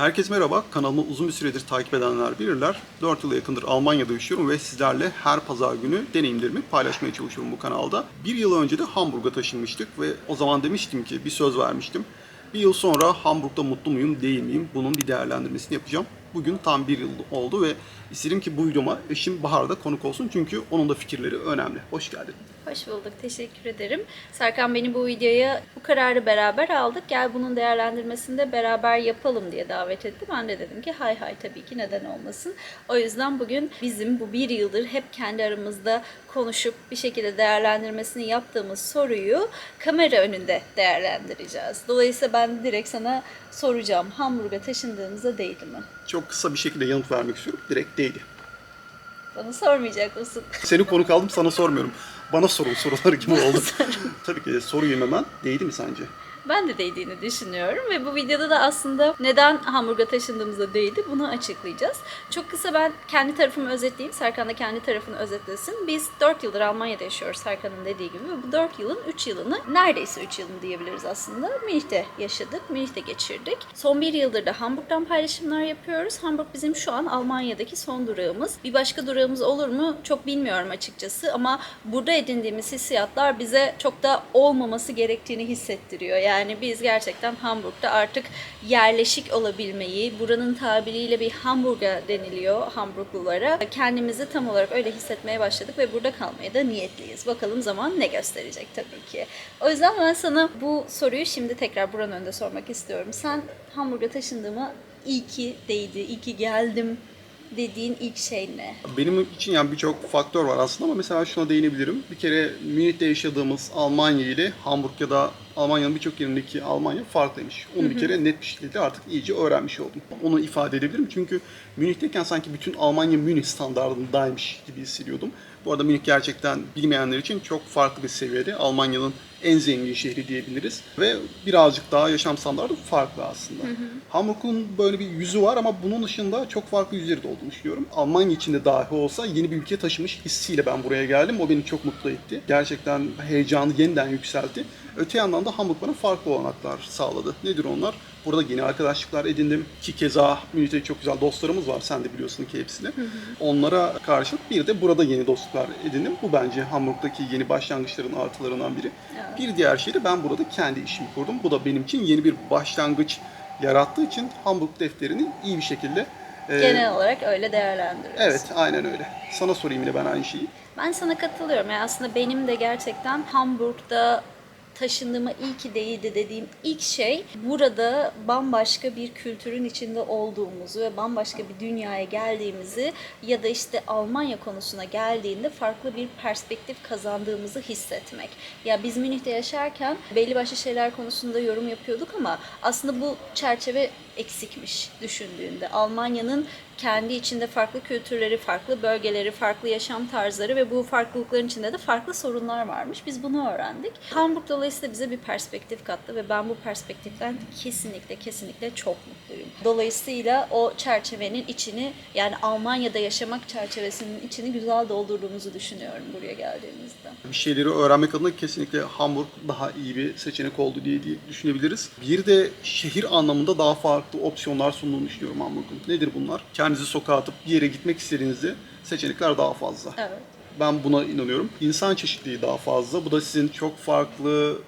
Herkese merhaba. Kanalımı uzun bir süredir takip edenler bilirler. 4 yıla yakındır Almanya'da yaşıyorum ve sizlerle her pazar günü deneyimlerimi paylaşmaya çalışıyorum bu kanalda. Bir yıl önce de Hamburg'a taşınmıştık ve o zaman demiştim ki bir söz vermiştim. Bir yıl sonra Hamburg'da mutlu muyum değil miyim bunun bir değerlendirmesini yapacağım. Bugün tam bir yıl oldu ve istedim ki bu videoma eşim Bahar da konuk olsun çünkü onun da fikirleri önemli. Hoş geldin. Hoş bulduk, teşekkür ederim. Serkan beni bu videoya, bu kararı beraber aldık. Gel bunun değerlendirmesini de beraber yapalım diye davet etti. Ben de dedim ki hay hay tabii ki neden olmasın. O yüzden bugün bizim bu bir yıldır hep kendi aramızda konuşup bir şekilde değerlendirmesini yaptığımız soruyu kamera önünde değerlendireceğiz. Dolayısıyla ben direkt sana soracağım. Hamburg'a taşındığımızda değdi mi? Çok kısa bir şekilde yanıt vermek istiyorum. Direkt değdi. Bana sormayacak mısın? Seni konuk aldım sana sormuyorum. Bana sorun soruları gibi oldu. Tabii ki de sorayım hemen. Değdi mi sence? Ben de değdiğini düşünüyorum ve bu videoda da aslında neden Hamburg'a taşındığımızda değdi bunu açıklayacağız. Çok kısa ben kendi tarafımı özetleyeyim. Serkan da kendi tarafını özetlesin. Biz 4 yıldır Almanya'da yaşıyoruz Serkan'ın dediği gibi ve bu 4 yılın 3 yılını neredeyse 3 yılını diyebiliriz aslında. Münih'te yaşadık, Münih'te geçirdik. Son bir yıldır da Hamburg'dan paylaşımlar yapıyoruz. Hamburg bizim şu an Almanya'daki son durağımız. Bir başka durağımız olur mu çok bilmiyorum açıkçası ama burada edindiğimiz hissiyatlar bize çok da olmaması gerektiğini hissettiriyor. Yani biz gerçekten Hamburg'da artık yerleşik olabilmeyi, buranın tabiriyle bir Hamburg'a deniliyor Hamburglulara. Kendimizi tam olarak öyle hissetmeye başladık ve burada kalmaya da niyetliyiz. Bakalım zaman ne gösterecek tabii ki. O yüzden ben sana bu soruyu şimdi tekrar buranın önünde sormak istiyorum. Sen Hamburg'a taşındığıma iyi ki değdi, iyi ki geldim dediğin ilk şey ne? Benim için yani birçok faktör var aslında ama mesela şuna değinebilirim. Bir kere Münih'te yaşadığımız Almanya ile Hamburg ya da Almanya'nın birçok yerindeki Almanya farklıymış. Onu bir kere net bir şekilde artık iyice öğrenmiş oldum. Onu ifade edebilirim çünkü Münih'teyken sanki bütün Almanya Münih standartındaymış gibi hissediyordum. Bu arada Münih gerçekten bilmeyenler için çok farklı bir seviyede. Almanya'nın en zengin şehri diyebiliriz. Ve birazcık daha yaşam standartı farklı aslında. Hamburg'un böyle bir yüzü var ama bunun dışında çok farklı yüzleri de olduğunu düşünüyorum. Almanya içinde dahi olsa yeni bir ülkeye taşımış hissiyle ben buraya geldim. O beni çok mutlu etti. Gerçekten heyecanı yeniden yükseltti. Öte yandan da Hamburg bana farklı olanaklar sağladı. Nedir onlar? Burada yeni arkadaşlıklar edindim. Ki keza Münih'te çok güzel dostlarımız var. Sen de biliyorsun ki hepsini. Onlara karşılık bir de burada yeni dostluklar edindim. Bu bence Hamburg'daki yeni başlangıçların artılarından biri. Bir diğer şey de ben burada kendi işimi kurdum. Bu da benim için yeni bir başlangıç yarattığı için Hamburg defterini iyi bir şekilde e, Genel olarak öyle değerlendiriyoruz. Evet, aynen öyle. Sana sorayım yine ben aynı şeyi. Ben sana katılıyorum. Yani aslında benim de gerçekten Hamburg'da taşındığıma iyi ki değildi dediğim ilk şey burada bambaşka bir kültürün içinde olduğumuzu ve bambaşka bir dünyaya geldiğimizi ya da işte Almanya konusuna geldiğinde farklı bir perspektif kazandığımızı hissetmek. Ya biz Münih'te yaşarken belli başlı şeyler konusunda yorum yapıyorduk ama aslında bu çerçeve eksikmiş düşündüğünde. Almanya'nın kendi içinde farklı kültürleri, farklı bölgeleri, farklı yaşam tarzları ve bu farklılıkların içinde de farklı sorunlar varmış. Biz bunu öğrendik. Hamburg dolayısıyla bize bir perspektif kattı ve ben bu perspektiften kesinlikle kesinlikle çok mutluyum. Dolayısıyla o çerçevenin içini yani Almanya'da yaşamak çerçevesinin içini güzel doldurduğumuzu düşünüyorum buraya geldiğimizde. bir şeyleri öğrenmek adına kesinlikle Hamburg daha iyi bir seçenek oldu diye, diye düşünebiliriz. Bir de şehir anlamında daha farklı opsiyonlar sunduğunu düşünüyorum Hamburg'un. Nedir bunlar? Kendinizi sokağa atıp bir yere gitmek istediğinizde seçenekler daha fazla. Evet. Ben buna inanıyorum. İnsan çeşitliliği daha fazla. Bu da sizin çok farklı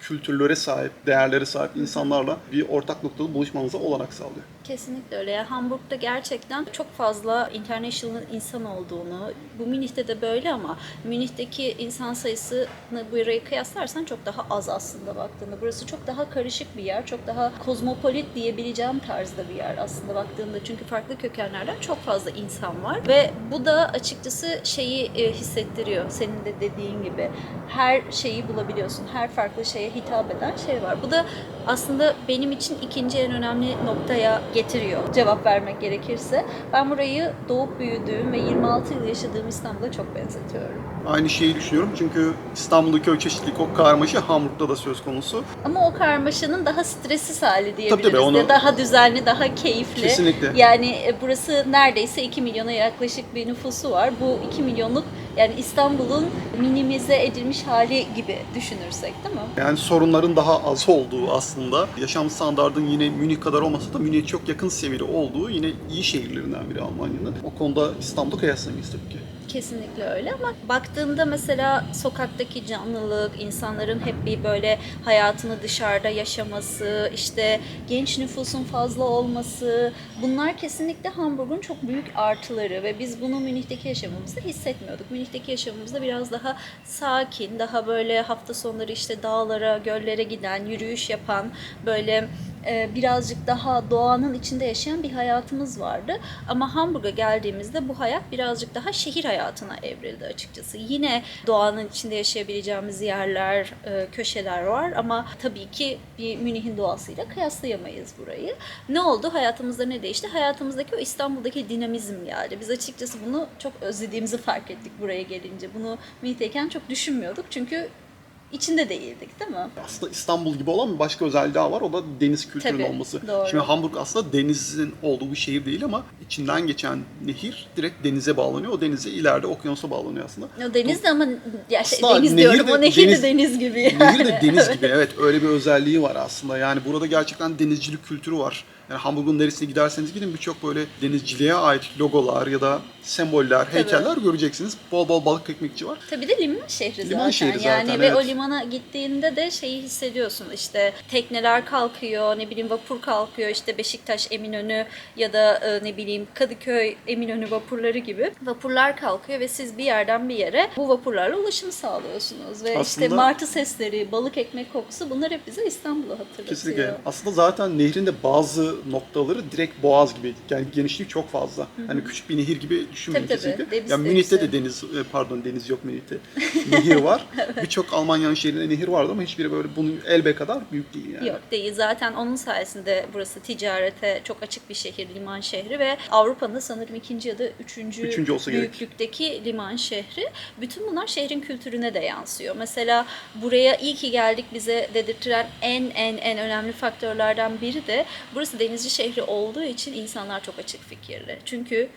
kültürlere sahip, değerlere sahip insanlarla bir ortak noktada buluşmanıza olanak sağlıyor. Kesinlikle öyle. Yani Hamburg'da gerçekten çok fazla international insan olduğunu, bu Münih'te de böyle ama Münih'teki insan sayısını buraya kıyaslarsan çok daha az aslında baktığında. Burası çok daha karışık bir yer, çok daha kozmopolit diyebileceğim tarzda bir yer aslında baktığında. Çünkü farklı kökenlerden çok fazla insan var ve bu da açıkçası şeyi e, hissettiriyor. Senin de dediğin gibi her şeyi bulabiliyorsun. Her farklı şeye hitap eden şey var. Bu da aslında benim için ikinci en önemli noktaya getiriyor cevap vermek gerekirse. Ben burayı doğup büyüdüğüm ve 26 yıl yaşadığım İstanbul'a çok benzetiyorum. Aynı şeyi düşünüyorum çünkü İstanbul'daki o çeşitlilik, o karmaşa Hamburg'da da söz konusu. Ama o karmaşanın daha stressiz hali diyebiliriz. tabii, onu- de. Daha düzenli, daha keyifli. Kesinlikle. Yani e, burası neredeyse 2 milyona yaklaşık bir nüfusu var. Bu 2 milyonluk Yani İstanbul'un minimize edilmiş hali gibi düşünürsek değil mi? Yani sorunların daha az olduğu aslında. Yaşam standartının yine Münih kadar olmasa da Münih'e çok yakın seviyede olduğu yine iyi şehirlerinden biri Almanya'nın. O konuda İstanbul'u kıyaslamayız tabii ki. Kesinlikle öyle ama baktığında mesela sokaktaki canlılık, insanların hep bir böyle hayatını dışarıda yaşaması, işte genç nüfusun fazla olması bunlar kesinlikle Hamburg'un çok büyük artıları ve biz bunu Münih'teki yaşamımızda hissetmiyorduk. Münih'teki yaşamımızda biraz daha sakin, daha böyle hafta sonları işte dağlara, göllere giden, yürüyüş yapan, böyle birazcık daha doğanın içinde yaşayan bir hayatımız vardı. Ama Hamburg'a geldiğimizde bu hayat birazcık daha şehir hayatına evrildi açıkçası. Yine doğanın içinde yaşayabileceğimiz yerler, e, köşeler var ama tabii ki bir Münih'in doğasıyla kıyaslayamayız burayı. Ne oldu? Hayatımızda ne değişti? Hayatımızdaki o İstanbul'daki dinamizm geldi. Biz açıkçası bunu çok özlediğimizi fark ettik buraya gelince. Bunu Münih'teyken çok düşünmüyorduk çünkü içinde değildik değil mi? Aslında İstanbul gibi olan bir başka özelliği daha var. O da deniz kültürünün Tabii, olması. doğru. Şimdi Hamburg aslında denizin olduğu bir şehir değil ama içinden geçen nehir direkt denize bağlanıyor. O denize ileride okyanusa bağlanıyor aslında. O deniz de ama ya şey, Aslında deniz nehir diyorum de- o nehir deniz- de deniz gibi. Yani. Nehir de deniz gibi evet öyle bir özelliği var aslında. Yani burada gerçekten denizcilik kültürü var. Yani Hamburg'un neresine giderseniz gidin birçok böyle denizciliğe ait logolar ya da semboller, heykeller göreceksiniz. Bol bol balık ekmekçi var. Tabii de liman şehri zaten. Liman şehri yani zaten, ve evet. o limana gittiğinde de şeyi hissediyorsun işte tekneler kalkıyor, ne bileyim vapur kalkıyor işte Beşiktaş Eminönü ya da e, ne bileyim Kadıköy Eminönü vapurları gibi vapurlar kalkıyor ve siz bir yerden bir yere bu vapurlarla ulaşım sağlıyorsunuz ve işte Aslında- martı sesleri, balık ekmek kokusu bunlar hep bize İstanbul'u hatırlatıyor. Kesinlikle. Aslında zaten nehrin de bazı noktaları direkt boğaz gibi. Yani genişliği çok fazla. Hani küçük bir nehir gibi düşünmeyin Tabii, tabii. kesinlikle. Deniz yani Münih'te de deniz, e, pardon deniz yok Münih'te. nehir var. Birçok Almanya'nın şehrinde nehir vardı ama hiçbiri böyle bunun elbe kadar büyük değil yani. Yok değil. Zaten onun sayesinde burası ticarete çok açık bir şehir, liman şehri ve Avrupa'nın sanırım ikinci ya da üçüncü, Üçüncü olsa gerek. büyüklükteki liman şehri. Bütün bunlar şehrin kültürüne de yansıyor. Mesela buraya iyi ki geldik bize dedirtiren en en en önemli faktörlerden biri de burası denizci şehri olduğu için insanlar çok açık fikirli. Çünkü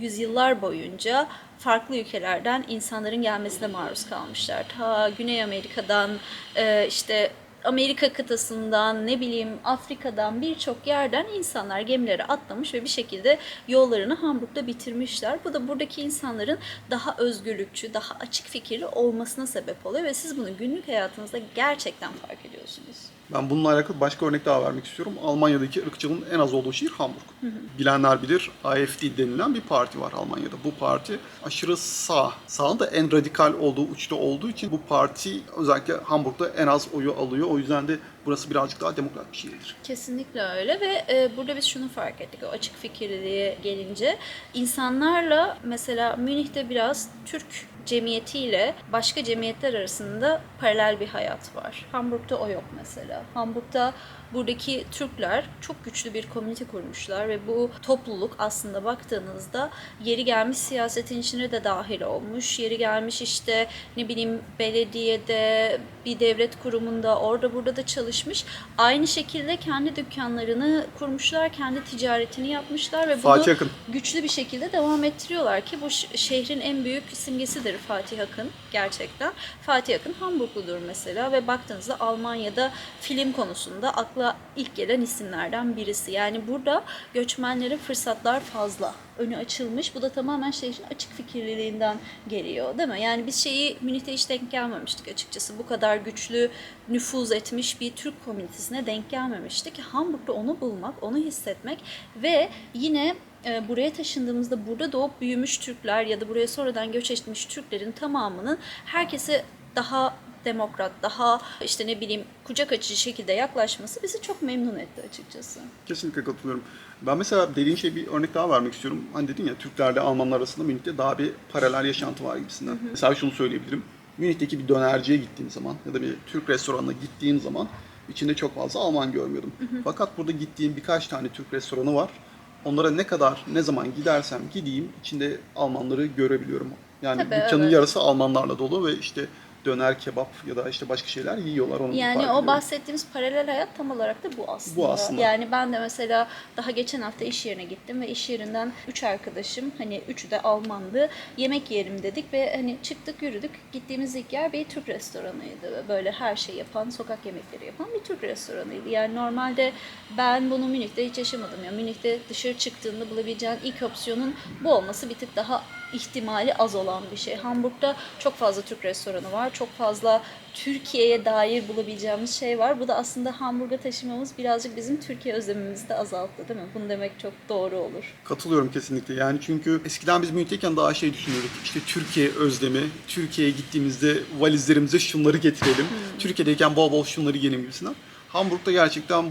yüzyıllar boyunca farklı ülkelerden insanların gelmesine maruz kalmışlar. Ta Güney Amerika'dan e, işte Amerika kıtasından ne bileyim Afrika'dan birçok yerden insanlar gemilere atlamış ve bir şekilde yollarını Hamburg'da bitirmişler. Bu da buradaki insanların daha özgürlükçü, daha açık fikirli olmasına sebep oluyor ve siz bunu günlük hayatınızda gerçekten fark ediyorsunuz. Ben bununla alakalı başka örnek daha vermek istiyorum. Almanya'daki ırkçılığın en az olduğu şehir Hamburg. Bilenler bilir AFD denilen bir parti var Almanya'da. Bu parti aşırı sağ. Sağın da en radikal olduğu uçta olduğu için bu parti özellikle Hamburg'da en az oyu alıyor. O yüzden de burası birazcık daha demokrat bir şehirdir. Kesinlikle öyle ve e, burada biz şunu fark ettik o açık fikirliliğe gelince insanlarla mesela Münih'te biraz Türk cemiyetiyle başka cemiyetler arasında paralel bir hayat var. Hamburg'da o yok mesela. Hamburg'da buradaki Türkler çok güçlü bir komünite kurmuşlar ve bu topluluk aslında baktığınızda yeri gelmiş siyasetin içine de dahil olmuş. Yeri gelmiş işte ne bileyim belediyede, bir devlet kurumunda, orada burada da çalışmış. Aynı şekilde kendi dükkanlarını kurmuşlar, kendi ticaretini yapmışlar ve bunu Fatih Akın. güçlü bir şekilde devam ettiriyorlar ki bu şehrin en büyük simgesidir Fatih Akın gerçekten. Fatih Akın Hamburgludur mesela ve baktığınızda Almanya'da film konusunda akla ilk gelen isimlerden birisi. Yani burada göçmenlere fırsatlar fazla. Önü açılmış. Bu da tamamen şehrin açık fikirliliğinden geliyor değil mi? Yani biz şeyi Münih'te hiç denk gelmemiştik açıkçası. Bu kadar güçlü nüfuz etmiş bir Türk komünitesine denk gelmemiştik. Hamburg'da onu bulmak, onu hissetmek ve yine e, buraya taşındığımızda burada doğup büyümüş Türkler ya da buraya sonradan göç etmiş Türklerin tamamının herkese daha demokrat, daha işte ne bileyim kucak açıcı şekilde yaklaşması bizi çok memnun etti açıkçası. Kesinlikle katılıyorum. Ben mesela dediğin şey bir örnek daha vermek istiyorum. Hani dedin ya Türklerle Almanlar arasında Münih'te daha bir paralel yaşantı var gibisinden. Mesela şunu söyleyebilirim. Münih'teki bir dönerciye gittiğim zaman ya da bir Türk restoranına gittiğim zaman içinde çok fazla Alman görmüyordum. Fakat burada gittiğim birkaç tane Türk restoranı var. Onlara ne kadar, ne zaman gidersem gideyim içinde Almanları görebiliyorum. Yani Tabii, dükkanın evet. yarısı Almanlarla dolu ve işte döner kebap ya da işte başka şeyler yiyorlar. Onu Yani o bahsettiğimiz paralel hayat tam olarak da bu aslında. Bu aslında. Yani ben de mesela daha geçen hafta iş yerine gittim ve iş yerinden üç arkadaşım hani üçü de Almandı. Yemek yiyelim dedik ve hani çıktık yürüdük. Gittiğimiz ilk yer bir Türk restoranıydı. Böyle her şey yapan, sokak yemekleri yapan bir Türk restoranıydı. Yani normalde ben bunu Münih'te hiç yaşamadım. Ya Münih'te dışarı çıktığında bulabileceğin ilk opsiyonun bu olması bir tık daha ihtimali az olan bir şey. Hamburg'da çok fazla Türk restoranı var. Çok fazla Türkiye'ye dair bulabileceğimiz şey var. Bu da aslında Hamburg'a taşımamız birazcık bizim Türkiye özlemimizi de azalttı değil mi? Bunu demek çok doğru olur. Katılıyorum kesinlikle. Yani çünkü eskiden biz Münih'teyken daha şey düşünüyorduk. İşte Türkiye özlemi, Türkiye'ye gittiğimizde valizlerimize şunları getirelim. Hmm. Türkiye'deyken bol bol şunları yiyelim gibisinden. Hamburg'da gerçekten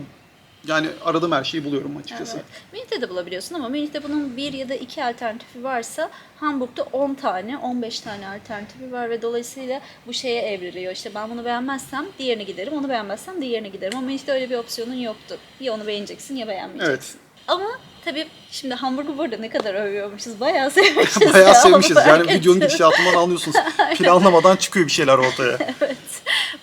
yani aradığım her şeyi buluyorum açıkçası. Evet. Münih'te de bulabiliyorsun ama Münih'te bunun bir ya da iki alternatifi varsa Hamburg'da 10 tane, 15 tane alternatifi var ve dolayısıyla bu şeye evriliyor. İşte ben bunu beğenmezsem diğerine giderim, onu beğenmezsem diğerine giderim. Ama Münih'te öyle bir opsiyonun yoktu. Ya onu beğeneceksin ya beğenmeyeceksin. Evet. Ama tabii şimdi Hamburg'u burada ne kadar övüyormuşuz. Bayağı sevmişiz. Bayağı ya, sevmişiz. Yani videonun gidişatından anlıyorsunuz. Planlamadan çıkıyor bir şeyler ortaya.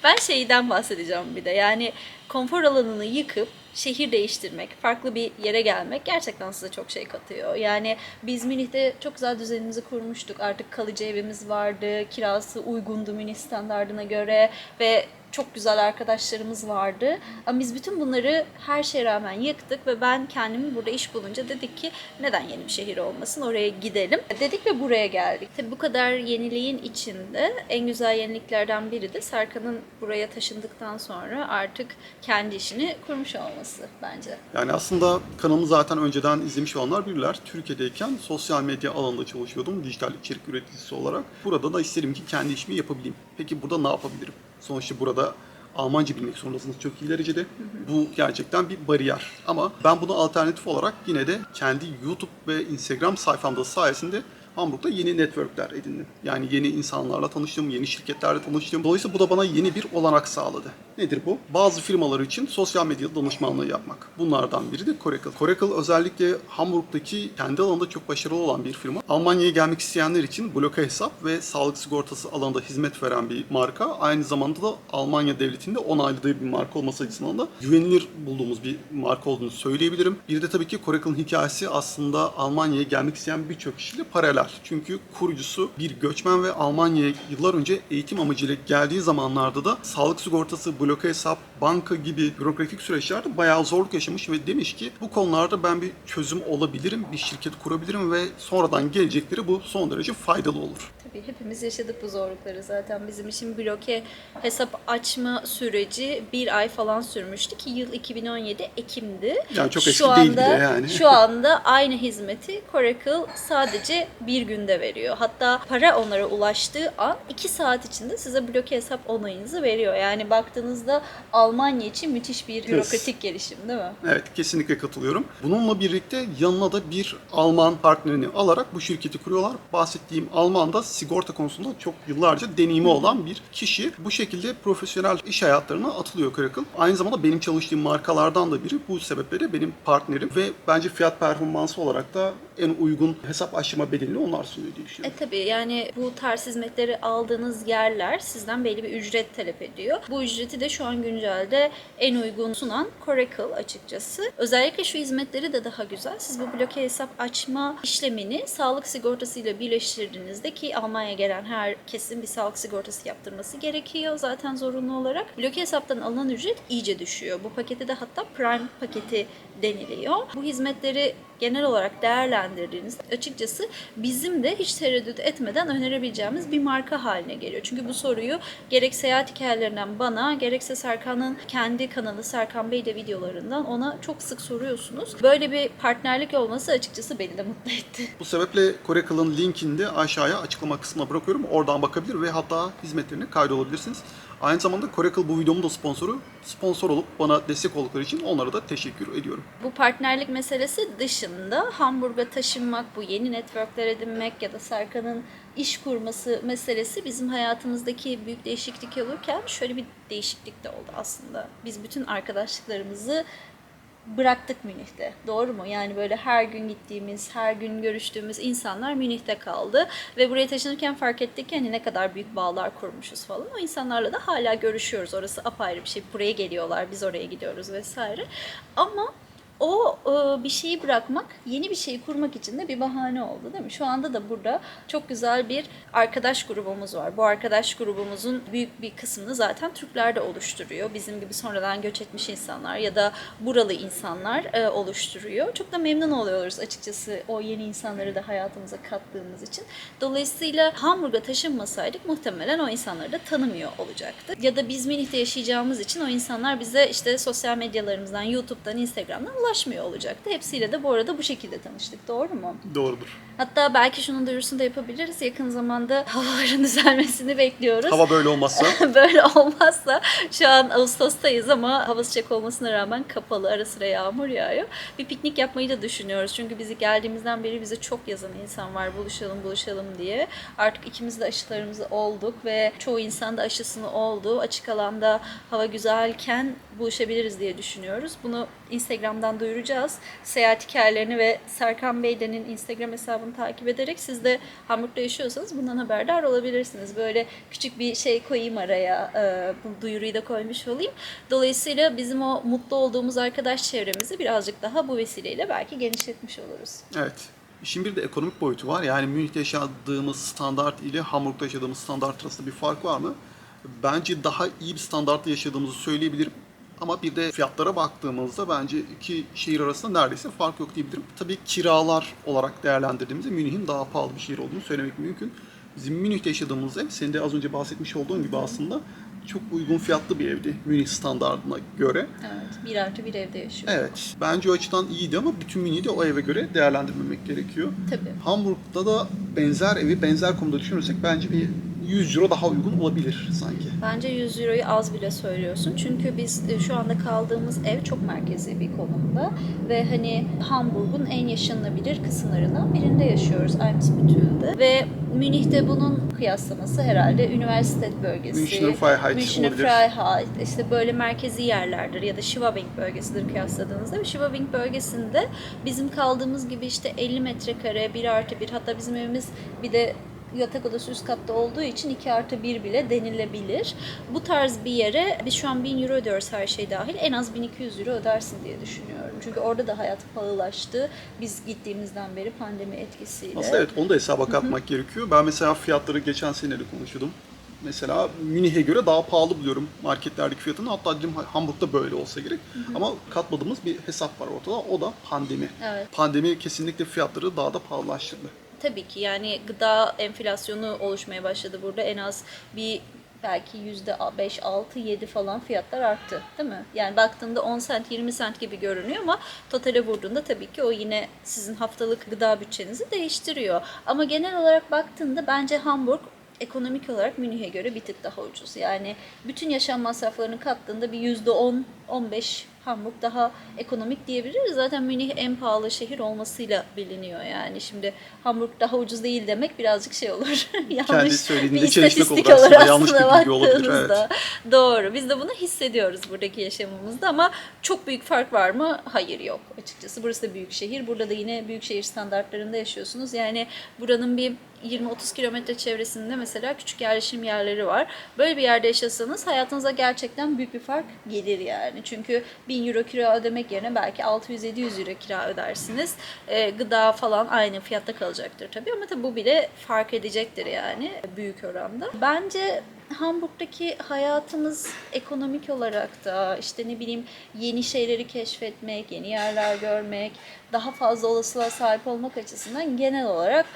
Ben şeyden bahsedeceğim bir de. Yani konfor alanını yıkıp şehir değiştirmek, farklı bir yere gelmek gerçekten size çok şey katıyor. Yani biz Münih'te çok güzel düzenimizi kurmuştuk. Artık kalıcı evimiz vardı, kirası uygundu Münih standartına göre ve çok güzel arkadaşlarımız vardı. Ama biz bütün bunları her şeye rağmen yıktık ve ben kendimi burada iş bulunca dedik ki neden yeni bir şehir olmasın oraya gidelim. Dedik ve buraya geldik. Tabii bu kadar yeniliğin içinde en güzel yeniliklerden biri de Serkan'ın buraya taşındıktan sonra artık kendi işini kurmuş olması bence. Yani aslında kanalımı zaten önceden izlemiş olanlar bilirler. Türkiye'deyken sosyal medya alanında çalışıyordum dijital içerik üreticisi olarak. Burada da isterim ki kendi işimi yapabileyim. Peki burada ne yapabilirim? Sonuçta burada Almanca bilmek zorundasınız çok iyi derecede. Bu gerçekten bir bariyer. Ama ben bunu alternatif olarak yine de kendi YouTube ve Instagram sayfamda sayesinde Hamburg'da yeni networkler edindim. Yani yeni insanlarla tanıştım, yeni şirketlerle tanıştım. Dolayısıyla bu da bana yeni bir olanak sağladı. Nedir bu? Bazı firmalar için sosyal medya danışmanlığı yapmak. Bunlardan biri de Coracle. Coracle özellikle Hamburg'daki kendi alanında çok başarılı olan bir firma. Almanya'ya gelmek isteyenler için bloke hesap ve sağlık sigortası alanında hizmet veren bir marka. Aynı zamanda da Almanya devletinde onayladığı bir marka olması açısından da güvenilir bulduğumuz bir marka olduğunu söyleyebilirim. Bir de tabii ki Coracle'ın hikayesi aslında Almanya'ya gelmek isteyen birçok kişiyle paralel. Çünkü kurucusu bir göçmen ve Almanya'ya yıllar önce eğitim amacıyla geldiği zamanlarda da sağlık sigortası, bloke hesap, banka gibi bürokratik süreçlerde bayağı zorluk yaşamış ve demiş ki bu konularda ben bir çözüm olabilirim, bir şirket kurabilirim ve sonradan gelecekleri bu son derece faydalı olur. Tabii hepimiz yaşadık bu zorlukları zaten. Bizim için bloke hesap açma süreci bir ay falan sürmüştü ki yıl 2017 Ekim'di. Yani çok eski şu değil anda, bile yani. Şu anda aynı hizmeti Coracle sadece bir günde veriyor. Hatta para onlara ulaştığı an 2 saat içinde size bloke hesap onayınızı veriyor. Yani baktığınızda Almanya için müthiş bir bürokratik gelişim değil mi? Evet kesinlikle katılıyorum. Bununla birlikte yanına da bir Alman partnerini alarak bu şirketi kuruyorlar. Bahsettiğim Alman da sigorta konusunda çok yıllarca deneyimi olan bir kişi. Bu şekilde profesyonel iş hayatlarına atılıyor Coracle. Aynı zamanda benim çalıştığım markalardan da biri. Bu sebeple benim partnerim ve bence fiyat performansı olarak da en uygun hesap açma bedelini onlar sunuyor diye E düşünüyorum. tabii yani bu tarz hizmetleri aldığınız yerler sizden belli bir ücret talep ediyor. Bu ücreti de şu an güncelde en uygun sunan Coracle açıkçası. Özellikle şu hizmetleri de daha güzel. Siz bu bloke hesap açma işlemini sağlık sigortasıyla birleştirdiğinizde ki Almanya'ya gelen herkesin bir sağlık sigortası yaptırması gerekiyor zaten zorunlu olarak. Bloke hesaptan alınan ücret iyice düşüyor. Bu pakete de hatta Prime paketi deniliyor. Bu hizmetleri genel olarak değerlendirdiğiniz açıkçası bizim de hiç tereddüt etmeden önerebileceğimiz bir marka haline geliyor. Çünkü bu soruyu gerek seyahat hikayelerinden bana gerekse Serkan'ın kendi kanalı Serkan Bey de videolarından ona çok sık soruyorsunuz. Böyle bir partnerlik olması açıkçası beni de mutlu etti. Bu sebeple Coracle'ın linkini de aşağıya açıklama kısmına bırakıyorum. Oradan bakabilir ve hatta hizmetlerine kaydolabilirsiniz. Aynı zamanda Coracle bu videomun da sponsoru. Sponsor olup bana destek oldukları için onlara da teşekkür ediyorum. Bu partnerlik meselesi dışında Hamburg'a taşınmak, bu yeni networkler edinmek ya da Serkan'ın iş kurması meselesi bizim hayatımızdaki büyük değişiklik olurken şöyle bir değişiklik de oldu aslında. Biz bütün arkadaşlıklarımızı bıraktık Münih'te. Doğru mu? Yani böyle her gün gittiğimiz, her gün görüştüğümüz insanlar Münih'te kaldı. Ve buraya taşınırken fark ettik ki hani ne kadar büyük bağlar kurmuşuz falan. O insanlarla da hala görüşüyoruz. Orası apayrı bir şey. Buraya geliyorlar, biz oraya gidiyoruz vesaire. Ama o e, bir şeyi bırakmak, yeni bir şeyi kurmak için de bir bahane oldu değil mi? Şu anda da burada çok güzel bir arkadaş grubumuz var. Bu arkadaş grubumuzun büyük bir kısmını zaten Türkler de oluşturuyor. Bizim gibi sonradan göç etmiş insanlar ya da buralı insanlar e, oluşturuyor. Çok da memnun oluyoruz açıkçası o yeni insanları da hayatımıza kattığımız için. Dolayısıyla Hamburg'a taşınmasaydık muhtemelen o insanları da tanımıyor olacaktı. Ya da biz Münih'te yaşayacağımız için o insanlar bize işte sosyal medyalarımızdan, YouTube'dan, Instagram'dan ulaşmıyor olacaktı. Hepsiyle de bu arada bu şekilde tanıştık. Doğru mu? Doğrudur. Hatta belki şunun duyurusunu da yapabiliriz. Yakın zamanda havaların düzelmesini bekliyoruz. Hava böyle olmazsa Böyle olmazsa şu an Ağustos'tayız ama hava sıcak olmasına rağmen kapalı ara sıra yağmur yağıyor. Bir piknik yapmayı da düşünüyoruz. Çünkü bizi geldiğimizden beri bize çok yazan insan var buluşalım buluşalım diye. Artık ikimiz de aşılarımızı olduk ve çoğu insan da aşısını oldu. Açık alanda hava güzelken buluşabiliriz diye düşünüyoruz. Bunu Instagram'dan duyuracağız. Seyahat hikayelerini ve Serkan Beyden'in Instagram hesabını takip ederek siz de Hamburg'da yaşıyorsanız bundan haberdar olabilirsiniz. Böyle küçük bir şey koyayım araya, e, bu duyuruyu da koymuş olayım. Dolayısıyla bizim o mutlu olduğumuz arkadaş çevremizi birazcık daha bu vesileyle belki genişletmiş oluruz. evet. İşin bir de ekonomik boyutu var. Yani Münih'te yaşadığımız standart ile Hamburg'da yaşadığımız standart arasında bir fark var mı? Bence daha iyi bir standartta yaşadığımızı söyleyebilirim. Ama bir de fiyatlara baktığımızda bence iki şehir arasında neredeyse fark yok diyebilirim. Tabii kiralar olarak değerlendirdiğimizde Münih'in daha pahalı bir şehir olduğunu söylemek mümkün. Bizim Münih'te yaşadığımız ev, senin de az önce bahsetmiş olduğun gibi aslında çok uygun fiyatlı bir evdi Münih standartına göre. Evet, bir artı bir evde yaşıyoruz. Evet, bence o açıdan iyiydi ama bütün Münih'i de o eve göre değerlendirmemek gerekiyor. Tabii. Hamburg'da da benzer evi benzer konuda düşünürsek bence bir 100 euro daha uygun olabilir sanki. Bence 100 euroyu az bile söylüyorsun. Çünkü biz e, şu anda kaldığımız ev çok merkezi bir konumda. Ve hani Hamburg'un en yaşanılabilir kısımlarından birinde yaşıyoruz. Eimsbüttel'de. Ve Münih'te bunun kıyaslaması herhalde Universitet bölgesi. Münchner Freiheit Münchner. Freiheit, işte böyle merkezi yerlerdir ya da Schwabing bölgesidir kıyasladığınızda. Schwabing bölgesinde bizim kaldığımız gibi işte 50 metrekare, 1 artı 1 hatta bizim evimiz bir de yatak odası üst katta olduğu için 2 artı 1 bile denilebilir. Bu tarz bir yere biz şu an 1000 euro ödüyoruz her şey dahil. En az 1200 euro ödersin diye düşünüyorum. Çünkü orada da hayat pahalılaştı. Biz gittiğimizden beri pandemi etkisiyle. Aslında evet onu da hesaba katmak gerekiyor. Ben mesela fiyatları geçen sene de konuşuyordum. Mesela Münih'e göre daha pahalı buluyorum marketlerdeki fiyatını. Hatta dedim Hamburg'da böyle olsa gerek. Ama katmadığımız bir hesap var ortada. O da pandemi. Evet. Pandemi kesinlikle fiyatları daha da pahalılaştırdı. Tabii ki yani gıda enflasyonu oluşmaya başladı burada. En az bir belki yüzde 5, 6, 7 falan fiyatlar arttı değil mi? Yani baktığında 10 sent, 20 sent gibi görünüyor ama totale vurduğunda tabii ki o yine sizin haftalık gıda bütçenizi değiştiriyor. Ama genel olarak baktığında bence Hamburg ekonomik olarak Münih'e göre bir tık daha ucuz. Yani bütün yaşam masraflarını kattığında bir yüzde 10, 15 Hamburg daha ekonomik diyebiliriz. Zaten Münih en pahalı şehir olmasıyla biliniyor yani. Şimdi Hamburg daha ucuz değil demek birazcık şey olur. yanlış söylediğinde bir çelişmek olur aslında. Yanlış bir bilgi olabilir, baktığınızda. Doğru. Biz de bunu hissediyoruz buradaki yaşamımızda ama çok büyük fark var mı? Hayır yok açıkçası. Burası da büyük şehir. Burada da yine büyük şehir standartlarında yaşıyorsunuz. Yani buranın bir 20-30 kilometre çevresinde mesela küçük yerleşim yerleri var. Böyle bir yerde yaşasanız hayatınıza gerçekten büyük bir fark gelir yani. Çünkü 1000 euro kira ödemek yerine belki 600-700 euro kira ödersiniz. Ee, gıda falan aynı fiyatta kalacaktır tabii ama tabii bu bile fark edecektir yani büyük oranda. Bence Hamburg'daki hayatımız ekonomik olarak da işte ne bileyim yeni şeyleri keşfetmek, yeni yerler görmek, daha fazla olasılığa sahip olmak açısından genel olarak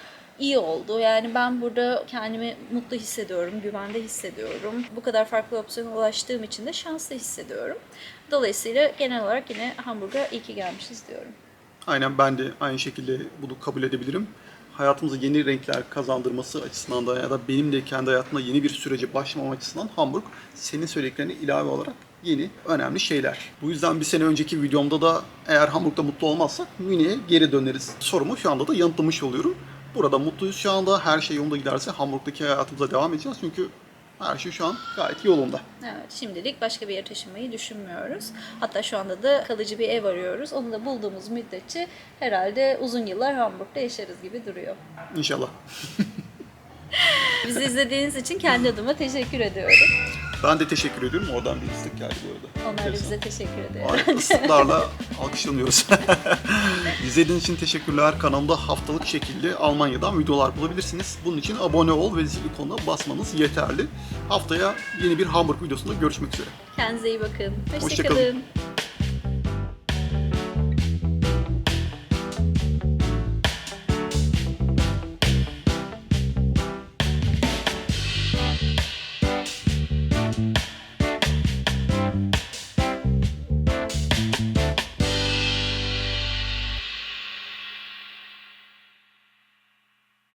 iyi oldu. Yani ben burada kendimi mutlu hissediyorum, güvende hissediyorum. Bu kadar farklı opsiyona ulaştığım için de şanslı hissediyorum. Dolayısıyla genel olarak yine Hamburg'a iyi ki gelmişiz diyorum. Aynen ben de aynı şekilde bunu kabul edebilirim. Hayatımıza yeni renkler kazandırması açısından da ya da benim de kendi hayatımda yeni bir sürece başlamam açısından Hamburg senin söylediklerine ilave olarak yeni önemli şeyler. Bu yüzden bir sene önceki videomda da eğer Hamburg'da mutlu olmazsak Münih'e geri döneriz sorumu şu anda da yanıtlamış oluyorum. Burada mutluyuz şu anda. Her şey yolunda giderse Hamburg'daki hayatımıza devam edeceğiz. Çünkü Her şey şu an gayet yolunda. Evet, şimdilik başka bir yere taşınmayı düşünmüyoruz. Hatta şu anda da kalıcı bir ev arıyoruz. Onu da bulduğumuz müddetçe herhalde uzun yıllar Hamburg'da yaşarız gibi duruyor. İnşallah. Bizi izlediğiniz için kendi adıma teşekkür ediyorum. Ben de teşekkür ediyorum. Oradan bir istek geldi bu arada. Onlar da bize teşekkür ediyor. Harika ıslıklarla alkışlanıyoruz. İzlediğiniz için teşekkürler. Kanalımda haftalık şekilde Almanya'dan videolar bulabilirsiniz. Bunun için abone ol ve zil ikonuna basmanız yeterli. Haftaya yeni bir Hamburg videosunda görüşmek üzere. Kendinize iyi bakın. Hoşça kalın. Hoşçakalın.